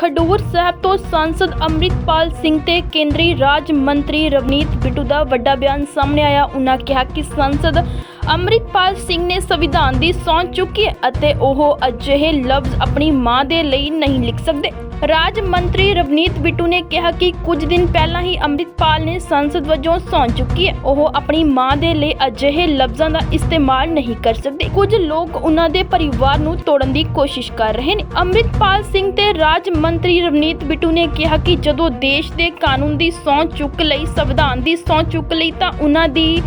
ਖਡੂਰ ਸਾਹਿਬ ਤੋਂ ਸੰਸਦ ਅੰਮ੍ਰਿਤਪਾਲ ਸਿੰਘ ਤੇ ਕੇਂਦਰੀ ਰਾਜ ਮੰਤਰੀ ਰਵਨੀਤ ਬਿੱਟੂ ਦਾ ਵੱਡਾ ਬਿਆਨ ਸਾਹਮਣੇ ਆਇਆ। ਉਹਨਾਂ ਕਿਹਾ ਕਿ ਸੰਸਦ ਅੰਮ੍ਰਿਤਪਾਲ ਸਿੰਘ ਨੇ ਸੰਵਿਧਾਨ ਦੀ ਸਹੁੰ ਚੁੱਕੀ ਅਤੇ ਉਹ ਅਜਿਹੇ ਲਫ਼ਜ਼ ਆਪਣੀ ਮਾਂ ਦੇ ਲਈ ਨਹੀਂ ਲਿਖ ਸਕਦੇ। ਰਾਜ ਮੰਤਰੀ ਰਵਨੀਤ ਬਿੱਟੂ ਨੇ ਕਿਹਾ ਕਿ ਕੁਝ ਦਿਨ ਪਹਿਲਾਂ ਹੀ ਅੰਮ੍ਰਿਤਪਾਲ ਨੇ ਸੰਸਦ ਵਜੋਂ ਸਹੁੰ ਚੁੱਕੀ ਹੈ। ਉਹ ਆਪਣੀ ਮਾਂ ਦੇ ਲਈ ਅਜਿਹੇ ਲਫ਼ਜ਼ਾਂ ਦਾ ਇਸਤੇਮਾਲ ਨਹੀਂ ਕਰ ਸਕਦੇ। ਕੁਝ ਲੋਕ ਉਹਨਾਂ ਦੇ ਪਰਿਵਾਰ ਨੂੰ ਤੋੜਨ ਦੀ ਕੋਸ਼ਿਸ਼ ਕਰ ਰਹੇ ਨੇ। ਅੰਮ੍ਰਿਤਪਾਲ ਸਿੰਘ ਤੇ ਰਾਜ ਮੰਤਰੀ ਰਵਨੀਤ ਬਿੱਟੂ ਨੇ ਕਿਹਾ ਕਿ ਜਦੋਂ ਦੇਸ਼ ਦੇ ਕਾਨੂੰਨ ਦੀ ਸਹੁੰ ਚੁੱਕ ਲਈ, ਸੰਵਿਧਾਨ ਦੀ ਸਹੁੰ ਚੁੱਕ ਲਈ ਤਾਂ ਉਹਨਾਂ ਦੀ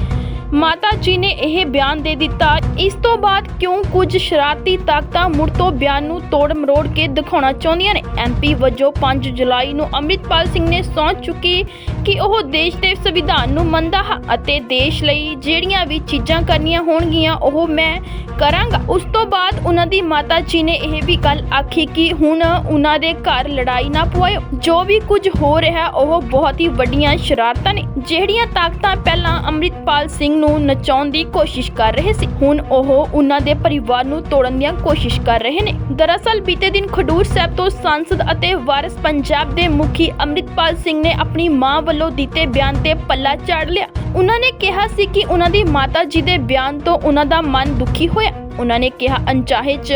ਮਾਤਾ ਜੀ ਨੇ ਇਹ ਬਿਆਨ ਦੇ ਦਿੱਤਾ। ਇਸ ਤੋਂ ਬਾਅਦ ਕਿਉਂ ਕੁਝ ਸ਼ਰਾਰਤੀ ਤਾਕਤਾਂ ਮੁੜ ਤੋਂ ਬਿਆਨ ਨੂੰ ਤੋੜ ਮਰੋੜ ਕੇ ਦਿਖਾਉਣਾ ਚਾਹੁੰਦੀਆਂ ਨੇ? ਐਮਪੀ ਵਜੋਂ 5 ਜੁਲਾਈ ਨੂੰ ਅੰਮ੍ਰਿਤਪਾਲ ਸਿੰਘ ਨੇ ਸਹੁੰ ਚੁੱਕੀ ਕਿ ਉਹ ਦੇਸ਼ ਦੇ ਸੰਵਿਧਾਨ ਨੂੰ ਮੰਨਦਾ ਹੈ ਅਤੇ ਦੇਸ਼ ਲਈ ਜਿਹੜੀਆਂ ਵੀ ਚੀਜ਼ਾਂ ਕਰਨੀਆਂ ਹੋਣਗੀਆਂ ਉਹ ਮੈਂ ਕਰਾਂਗਾ। ਉਸ ਤੋਂ ਬਾਅਦ ਉਹਨਾਂ ਦੀ ਮਾਤਾ ਜੀ ਨੇ ਇਹ ਵੀ ਗੱਲ ਆਖੀ ਕਿ ਹੁਣ ਉਹਨਾਂ ਦੇ ਘਰ ਲੜਾਈ ਨਾ ਪਵਾਇਓ। ਜੋ ਵੀ ਕੁਝ ਹੋ ਰਿਹਾ ਉਹ ਬਹੁਤ ਹੀ ਵੱਡੀਆਂ ਸ਼ਰਾਰਤਾਂ ਨੇ। ਜਿਹੜੀਆਂ ਤਾਕਤਾਂ ਪਹਿਲਾਂ ਅੰਮ੍ਰਿਤਪਾਲ ਸਿੰਘ ਨੂੰ ਨਚਾਉਣ ਦੀ ਕੋਸ਼ਿਸ਼ ਕਰ ਰਹੇ ਸੀ। ਹੁਣ ਉਹ ਉਹਨਾਂ ਦੇ ਪਰਿਵਾਰ ਨੂੰ ਤੋੜਨ ਦੀਆਂ ਕੋਸ਼ਿਸ਼ ਕਰ ਰਹੇ ਨੇ। ਦਰਅਸਲ ਬੀਤੇ ਦਿਨ ਖਡੂਰ ਸਾਹਿਬ ਤੋਂ ਸੰਸਦ ਅਤੇ ਵਾਰਿਸ ਪੰਜਾਬ ਦੇ ਮੁਖੀ ਅੰਮ੍ਰਿਤਪਾਲ ਸਿੰਘ ਨੇ ਆਪਣੀ ਮਾਂ ਵੱਲੋਂ ਦਿੱਤੇ ਬਿਆਨ ਤੇ ਪੱਲਾ ਝਾੜ ਲਿਆ। ਉਹਨਾਂ ਨੇ ਕਿਹਾ ਸੀ ਕਿ ਉਹਨਾਂ ਦੀ ਮਾਤਾ ਜੀ ਦੇ ਬਿਆਨ ਤੋਂ ਉਹਨਾਂ ਦਾ ਮਨ ਦੁਖੀ ਹੋਇਆ। ਉਹਨਾਂ ਨੇ ਕਿਹਾ, ਅਣਚਾਹੇ 'ਚ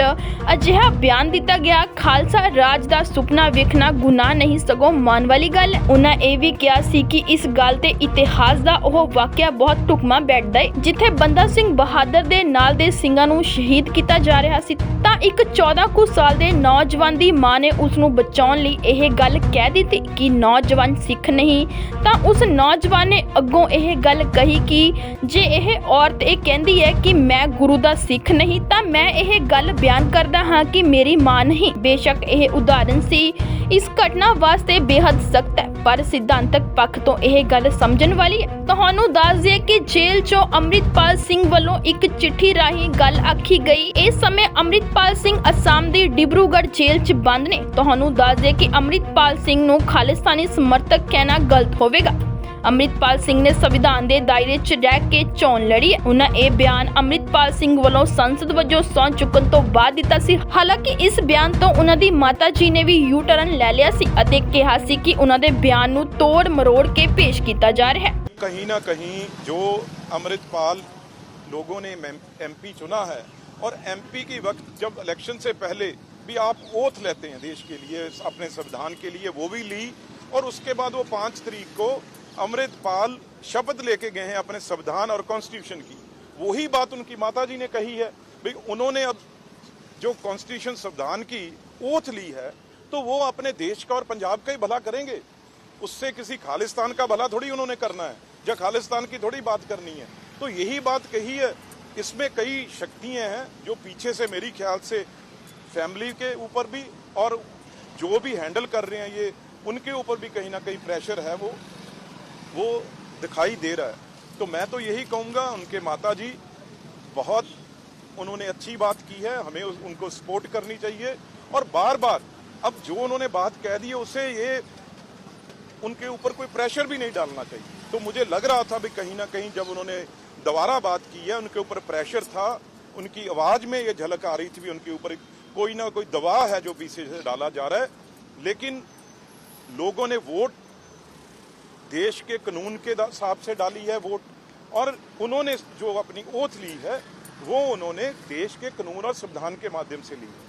ਅਜਿਹਾ ਬਿਆਨ ਦਿੱਤਾ ਗਿਆ, ਖਾਲਸਾ ਰਾਜ ਦਾ ਸੁਪਨਾ ਵੇਖਣਾ ਗੁਨਾਹ ਨਹੀਂ, ਸਗੋਂ ਮਾਨ ਵਾਲੀ ਗੱਲ। ਉਹਨਾਂ ਇਹ ਵੀ ਕਿਹਾ ਸੀ ਕਿ ਇਸ ਗੱਲ ਤੇ ਇਤਿਹਾਸ ਦਾ ਉਹ ਵਾਕਿਆ ਬਹੁਤ ਢੁਕਮਾ ਬੈਠਦਾ ਹੈ ਜਿੱਥੇ ਬੰਦਾ ਸਿੰਘ ਬਹਾਦਰ ਦੇ ਨਾਲ ਦੇ ਸਿੰਘਾਂ ਨੂੰ ਸ਼ਹੀਦ ਕੀਤਾ ਜਾ ਰਿਹਾ ਸੀ। ਤਾਂ ਇੱਕ 14 ਕੁ ਸਾਲ ਦੇ ਨੌਜਵਾਨ ਦੀ ਮਾਂ ਨੇ ਉਸ ਨੂੰ ਬਚਾਉਣ ਲਈ ਇਹ ਗੱਲ ਕਹਿ ਦਿੱਤੀ ਕਿ ਨੌਜਵਾਨ ਸਿੱਖ ਨਹੀਂ। ਤਾਂ ਉਸ ਨੌਜਵਾਨ ਨੇ ਅੱਗੋਂ ਇਹ ਗੱਲ ਕਹੀ ਕਿ ਜੇ ਇਹ ਔਰਤ ਇਹ ਕਹਿੰਦੀ ਹੈ ਕਿ ਮੈਂ ਗੁਰੂ ਦਾ ਸਿੱਖ ਨਹੀਂ ਤਾਂ ਮੈਂ ਇਹ ਗੱਲ ਬਿਆਨ ਕਰਦਾ ਹਾਂ ਕਿ ਮੇਰੀ ਮਾਂ ਨਹੀਂ। ਬੇਸ਼ੱਕ ਇਹ ਉਦਾਹਰਨ ਸੀ। ਇਸ ਘਟਨਾ ਵਾਸਤੇ ਬੇहद ਸਖਤ ਹੈ। ਪਰ ਸਿਧਾਂਤਕ ਪੱਖ ਤੋਂ ਇਹ ਗੱਲ ਸਮਝਣ ਵਾਲੀ ਹੈ। ਤੁਹਾਨੂੰ ਦੱਸ ਦਈਏ ਕਿ ਜੇਲ੍ਹ 'ਚੋਂ ਅੰਮ੍ਰਿਤਪਾਲ ਸਿੰਘ ਵੱਲੋਂ ਇੱਕ ਚਿੱਠੀ ਰਾਹੀਂ ਗੱਲ ਆਖੀ ਗਈ। ਇਸ ਸਮੇਂ ਅੰਮ੍ਰਿਤਪਾਲ ਸਿੰਘ ਅਸਾਮ ਦੀ ਡਿਬਰੂਗੜ੍ਹ ਜੇਲ੍ਹ 'ਚ ਬੰਦ ਨੇ। ਤੁਹਾਨੂੰ ਦੱਸ ਦਈਏ ਕਿ ਅੰਮ੍ਰਿਤਪਾਲ ਸਿੰਘ ਨੂੰ ਖਾਲਿਸਤਾਨੀ ਸਮਰਥਕ ਕਹਿਣਾ ਗਲਤ ਹੋਵੇਗਾ। ਅੰਮ੍ਰਿਤਪਾਲ ਸਿੰਘ ਨੇ ਸੰਵਿਧਾਨ ਦੇ ਦਾਇਰੇ 'ਚ ਰਹਿ ਕੇ ਚੋਣ ਲੜੀ ਹੈ ਉਹਨਾਂ ਇਹ ਬਿਆਨ ਅੰਮ੍ਰਿਤਪਾਲ ਸਿੰਘ ਵੱਲੋਂ ਸੰਸਦ ਵਜੋਂ ਸਹੁੰ ਚੁੱਕਣ ਤੋਂ ਬਾਅਦ ਦਿੱਤਾ ਸੀ ਹਾਲਾਂਕਿ ਇਸ ਬਿਆਨ ਤੋਂ ਉਹਨਾਂ ਦੀ ਮਾਤਾ ਜੀ ਨੇ ਵੀ ਯੂ ਟਰਨ ਲੈ ਲਿਆ ਸੀ ਅਤੇ ਕਿਹਾ ਸੀ ਕਿ ਉਹਨਾਂ ਦੇ ਬਿਆਨ ਨੂੰ ਤੋੜ ਮਰੋੜ ਕੇ ਪੇਸ਼ ਕੀਤਾ ਜਾ ਰਿਹਾ ਹੈ कहीं ना कहीं जो अमृतपाल लोगों ने एमपी चुना है और एमपी की वक्त जब इलेक्शन से पहले भी आप ओथ लेते हैं देश के लिए अपने संविधान के लिए वो भी ली और उसके बाद वो पाँच तारीख को अमृतपाल शपथ लेके गए हैं अपने संविधान और कॉन्स्टिट्यूशन की। वही बात उनकी माता जी ने कही है भाई उन्होंने अब जो कॉन्स्टिट्यूशन संविधान की ओथ ली है तो वो अपने देश का और पंजाब का ही भला करेंगे। उससे किसी खालिस्तान का भला थोड़ी उन्होंने करना है या खालिस्तान की थोड़ी बात करनी है। तो यही बात कही है, इसमें कई शक्तियाँ हैं, जो पीछे से मेरी ख्याल से फैमिली के ऊपर भी और जो भी हैंडल कर रहे हैं ये, उनके ऊपर भी कहीं ना कहीं प्रेशर है वो। वो दिखाई दे रहा है। तो मैं तो यही कहूँगा, उनके माता जी बहुत उन्होंने अच्छी बात की है, हमें उनको सपोर्ट करनी चाहिए। और बार बार अब जो उन्होंने बात कह दी है उसे ये, उनके ऊपर कोई प्रेशर भी नहीं डालना चाहिए। तो मुझे लग रहा था भी कहीं ना कहीं जब उन्होंने दोबारा बात की है, उनके ऊपर प्रेशर था, उनकी आवाज़ में ये झलक आ रही थी भी, उनके ऊपर कोई ना कोई दबाव है जो पीछे से डाला जा रहा है। लेकिन लोगों ने वोट देश के कानून के दा- हिसाब से डाली है वोट और उन्होंने जो अपनी ओथ ली है वो उन्होंने देश के कानून और संविधान के माध्यम से ली है